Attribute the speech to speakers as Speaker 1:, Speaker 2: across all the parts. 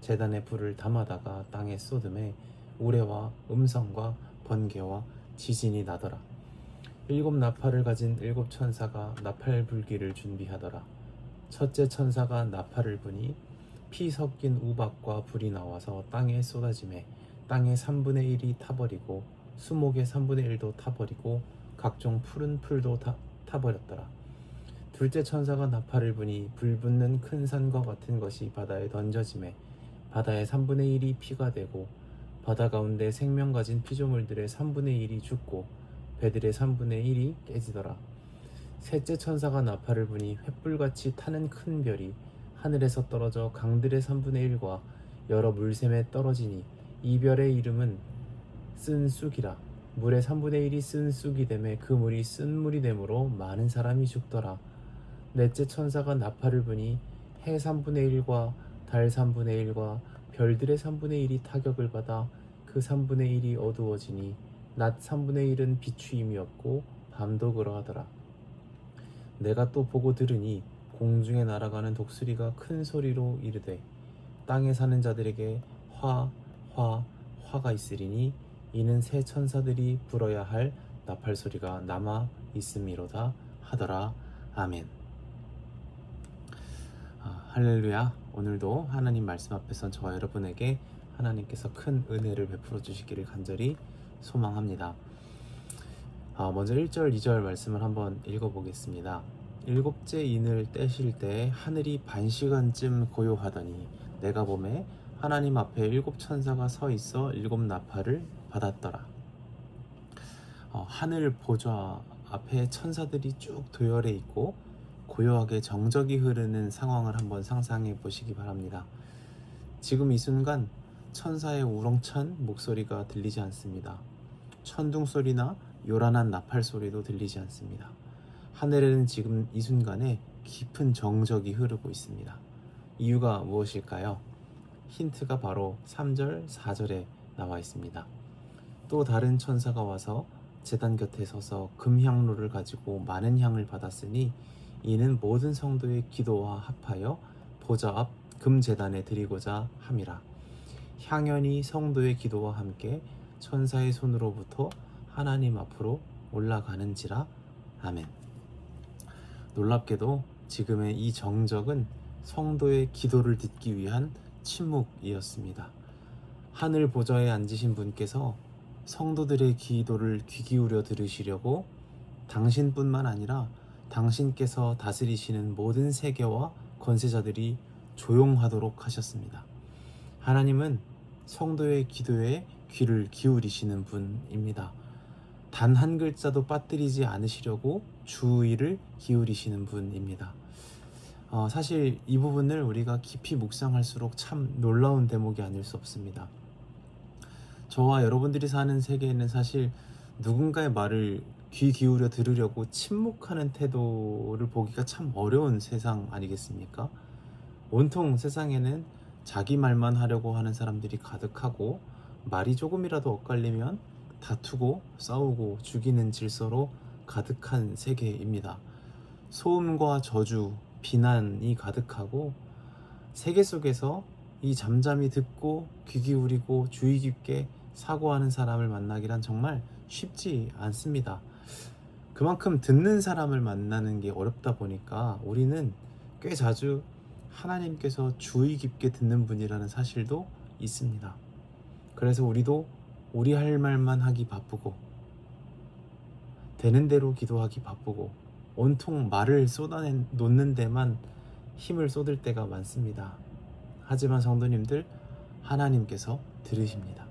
Speaker 1: 제단에 불을 담아다가 땅에 쏟음에 우레와 음성과 번개와 지진이 나더라. 일곱 나팔을 가진 일곱 천사가 나팔 불기를 준비하더라. 첫째 천사가 나팔을 부니 피 섞인 우박과 불이 나와서 땅에 쏟아짐에 땅의 3분의 1이 타버리고 수목의 3분의 1도 타버리고 각종 푸른 풀도 타, 타버렸더라. 둘째 천사가 나팔을 부니 불 붙는 큰 산과 같은 것이 바다에 던져짐에 바다의 3분의 1이 피가 되고 바다 가운데 생명 가진 피조물들의 3분의 1이 죽고 배들의 3분의 1이 깨지더라. 셋째 천사가 나팔을 부니 횃불같이 타는 큰 별이 하늘에서 떨어져 강들의 3분의 1과 여러 물샘에 떨어지니 이 별의 이름은 쓴 쑥이라 물의 3분의 1이 쓴 쑥이 되매 그 물이 쓴 물이 되므로 많은 사람이 죽더라. 넷째 천사가 나팔을 부니 해 3분의 1과 달 3분의 1과 별들의 3분의 1이 타격을 받아 그 3분의 1이 어두워지니 낮 3분의 1은 비추임이었고 밤도 그러하더라. 내가 또 보고 들으니 공중에 날아가는 독수리가 큰 소리로 이르되 땅에 사는 자들에게 화, 화, 화가 있으리니 이는 새 천사들이 불어야 할 나팔 소리가 남아 있음이로다 하더라. 아멘. 아, 할렐루야. 오늘도 하나님 말씀 앞에서 저와 여러분에게 하나님께서 큰 은혜를 베풀어 주시기를 간절히 소망합니다. 아, 먼저 1절, 2절 말씀을 한번 읽어보겠습니다. 일곱째 인을 떼실 때 하늘이 반 시간쯤 고요하더니 내가 봄에 하나님 앞에 일곱 천사가 서 있어 일곱 나팔을 받았더라. 어, 하늘 보좌 앞에 천사들이 쭉 도열해 있고 고요하게 정적이 흐르는 상황을 한번 상상해 보시기 바랍니다. 지금 이 순간 천사의 우렁찬 목소리가 들리지 않습니다. 천둥 소리나 요란한 나팔 소리도 들리지 않습니다. 하늘에는 지금 이 순간에 깊은 정적이 흐르고 있습니다. 이유가 무엇일까요? 힌트가 바로 3절, 4절에 나와 있습니다. 또 다른 천사가 와서 제단 곁에 서서 금향로를 가지고 많은 향을 받았으니 이는 모든 성도의 기도와 합하여 보좌 앞 금제단에 드리고자 함이라. 향연이 성도의 기도와 함께 천사의 손으로부터 하나님 앞으로 올라가는지라. 아멘. 놀랍게도 지금의 이 정적은 성도의 기도를 듣기 위한 침묵이었습니다. 하늘 보좌에 앉으신 분께서 성도들의 기도를 귀 기울여 들으시려고 당신뿐만 아니라 당신께서 다스리시는 모든 세계와 권세자들이 조용하도록 하셨습니다. 하나님은 성도의 기도에 귀를 기울이시는 분입니다. 단 한 글자도 빠뜨리지 않으시려고 주의를 기울이시는 분입니다. 어, 사실 이 부분을 우리가 깊이 묵상할수록 참 놀라운 대목이 아닐 수 없습니다. 저와 여러분들이 사는 세계에는 사실 누군가의 말을 귀 기울여 들으려고 침묵하는 태도를 보기가 참 어려운 세상 아니겠습니까? 온통 세상에는 자기 말만 하려고 하는 사람들이 가득하고 말이 조금이라도 엇갈리면 다투고 싸우고 죽이는 질서로 가득한 세계입니다. 소음과 저주, 비난이 가득하고 세계 속에서 이 잠잠히 듣고 귀 기울이고 주의 깊게 사고하는 사람을 만나기란 정말 쉽지 않습니다. 그만큼 듣는 사람을 만나는 게 어렵다 보니까 우리는 꽤 자주 하나님께서 주의 깊게 듣는 분이라는 사실도 있습니다. 그래서 우리도 우리 할 말만 하기 바쁘고 되는 대로 기도하기 바쁘고 온통 말을 쏟아내 놓는 데만 힘을 쏟을 때가 많습니다. 하지만 성도님들 하나님께서 들으십니다.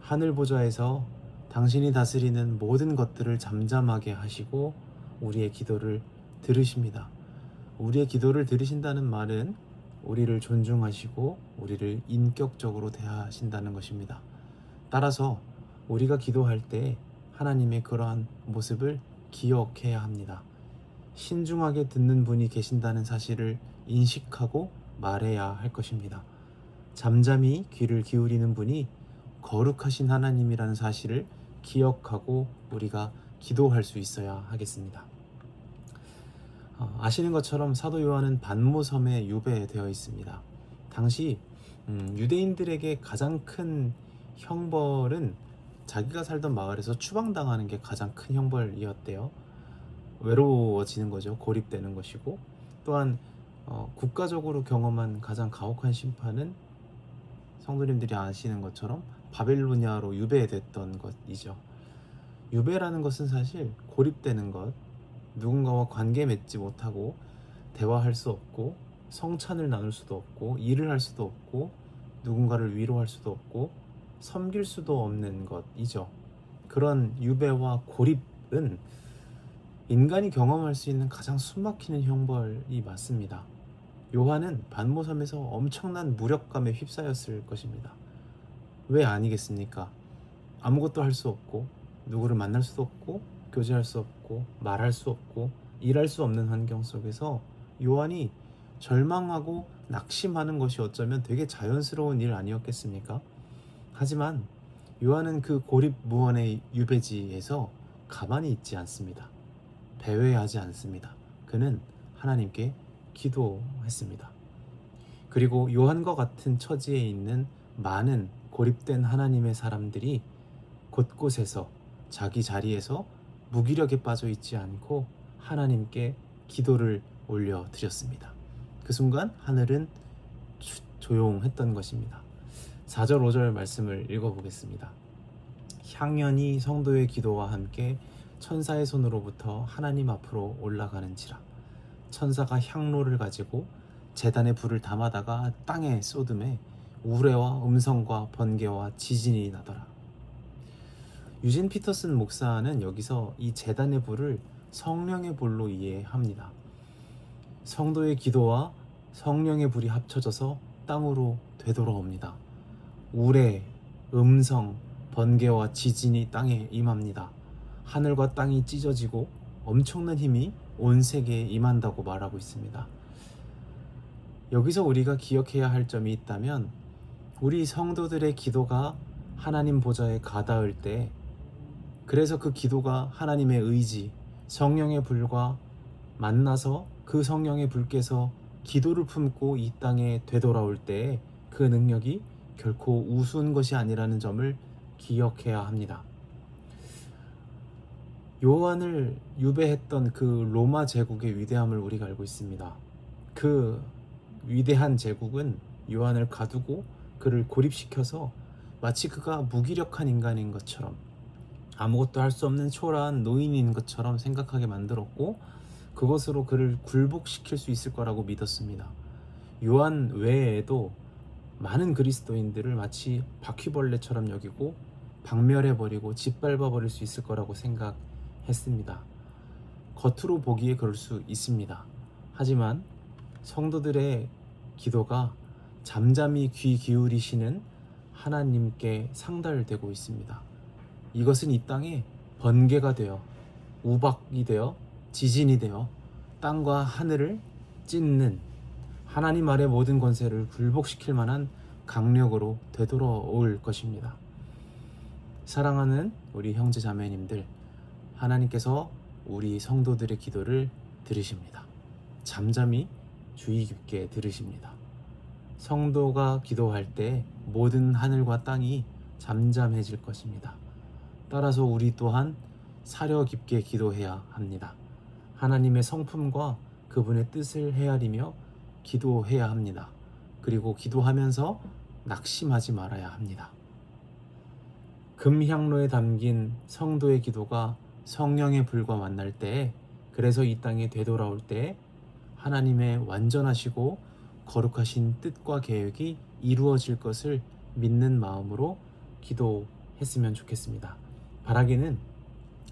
Speaker 1: 하늘 보좌에서 당신이 다스리는 모든 것들을 잠잠하게 하시고 우리의 기도를 들으십니다. 우리의 기도를 들으신다는 말은 우리를 존중하시고 우리를 인격적으로 대하신다는 것입니다. 따라서 우리가 기도할 때 하나님의 그러한 모습을 기억해야 합니다. 신중하게 듣는 분이 계신다는 사실을 인식하고 말해야 할 것입니다. 잠잠히 귀를 기울이는 분이 거룩하신 하나님이라는 사실을 기억하고 우리가 기도할 수 있어야 하겠습니다. 어, 아시는 것처럼 사도 요한은 반모섬에 유배되어 있습니다. 당시 음, 유대인들에게 가장 큰 형벌은 자기가 살던 마을에서 추방당하는 게 가장 큰 형벌이었대요. 외로워지는 거죠. 고립되는 것이고 또한 어, 국가적으로 경험한 가장 가혹한 심판은 성도님들이 아시는 것처럼 바벨로니아로 유배됐던 것이죠. 유배라는 것은 사실 고립되는 것, 누군가와 관계 맺지 못하고 대화할 수 없고 성찬을 나눌 수도 없고 일을 할 수도 없고 누군가를 위로할 수도 없고 섬길 수도 없는 것이죠. 그런 유배와 고립은 인간이 경험할 수 있는 가장 숨막히는 형벌이 맞습니다. 요한은 반모섬에서 엄청난 무력감에 휩싸였을 것입니다. 왜 아니겠습니까? 아무것도 할 수 없고 누구를 만날 수도 없고 교제할 수 없고 말할 수 없고 일할 수 없는 환경 속에서 요한이 절망하고 낙심하는 것이 어쩌면 되게 자연스러운 일 아니었겠습니까? 하지만 요한은 그 고립 무원의 유배지에서 가만히 있지 않습니다. 배회하지 않습니다. 그는 하나님께 기도했습니다. 그리고 요한과 같은 처지에 있는 많은 고립된 하나님의 사람들이 곳곳에서 자기 자리에서 무기력에 빠져 있지 않고 하나님께 기도를 올려 드렸습니다. 그 순간 하늘은 조용했던 것입니다. 4절 5절 말씀을 읽어 보겠습니다. 향연이 성도의 기도와 함께 천사의 손으로부터 하나님 앞으로 올라가는지라 천사가 향로를 가지고 재단에 불을 담아다가 땅에 쏟음에 우레와 음성과 번개와 지진이 나더라. 유진 피터슨 목사는 여기서 이 재단의 불을 성령의 불로 이해합니다. 성도의 기도와 성령의 불이 합쳐져서 땅으로 되돌아옵니다. 우레, 음성, 번개와 지진이 땅에 임합니다. 하늘과 땅이 찢어지고 엄청난 힘이 온 세계에 임한다고 말하고 있습니다. 여기서 우리가 기억해야 할 점이 있다면 우리 성도들의 기도가 하나님 보좌에 가닿을 때 그래서 그 기도가 하나님의 의지, 성령의 불과 만나서 그 성령의 불께서 기도를 품고 이 땅에 되돌아올 때 그 능력이 결코 우스운 것이 아니라는 점을 기억해야 합니다. 요한을 유배했던 그 로마 제국의 위대함을 우리가 알고 있습니다. 그 위대한 제국은 요한을 가두고 그를 고립시켜서 마치 그가 무기력한 인간인 것처럼 아무것도 할 수 없는 초라한 노인인 것처럼 생각하게 만들었고 그것으로 그를 굴복시킬 수 있을 거라고 믿었습니다. 요한 외에도 많은 그리스도인들을 마치 바퀴벌레처럼 여기고 박멸해버리고 짓밟아버릴 수 있을 거라고 생각했습니다. 겉으로 보기에 그럴 수 있습니다. 하지만 성도들의 기도가 잠잠히 귀 기울이시는 하나님께 상달되고 있습니다. 이것은 이 땅에 번개가 되어 우박이 되어 지진이 되어 땅과 하늘을 찢는 하나님 아래 모든 권세를 굴복시킬 만한 강력으로 되돌아올 것입니다. 사랑하는 우리 형제 자매님들, 하나님께서 우리 성도들의 기도를 들으십니다. 잠잠히 주의 깊게 들으십니다. 성도가 기도할 때 모든 하늘과 땅이 잠잠해질 것입니다. 따라서 우리 또한 사려 깊게 기도해야 합니다. 하나님의 성품과 그분의 뜻을 헤아리며 기도해야 합니다. 그리고 기도하면서 낙심하지 말아야 합니다. 금향로에 담긴 성도의 기도가 성령의 불과 만날 때, 그래서 이 땅에 되돌아올 때 하나님의 완전하시고 거룩하신 뜻과 계획이 이루어질 것을 믿는 마음으로 기도했으면 좋겠습니다. 바라기는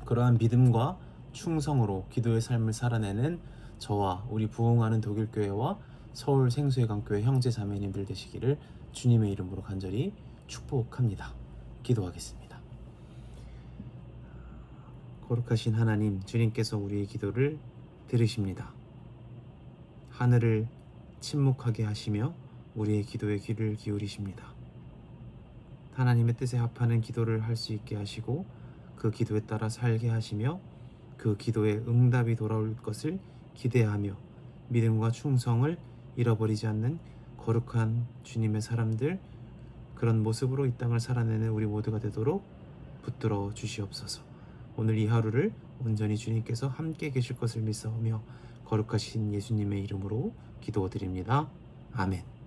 Speaker 1: 그러한 믿음과 충성으로 기도의 삶을 살아내는 저와 우리 부흥하는 독일교회와 서울 생수회관교회 형제 자매님들 되시기를 주님의 이름으로 간절히 축복합니다. 기도하겠습니다. 거룩하신 하나님, 주님께서 우리의 기도를 들으십니다. 하늘을 침묵하게 하시며 우리의 기도에 귀를 기울이십니다. 하나님의 뜻에 합하는 기도를 할 수 있게 하시고 그 기도에 따라 살게 하시며 그 기도에 응답이 돌아올 것을 기대하며 믿음과 충성을 잃어버리지 않는 거룩한 주님의 사람들 그런 모습으로 이 땅을 살아내는 우리 모두가 되도록 붙들어 주시옵소서. 오늘 이 하루를 온전히 주님께서 함께 계실 것을 믿사오며 거룩하신 예수님의 이름으로 기도드립니다. 아멘.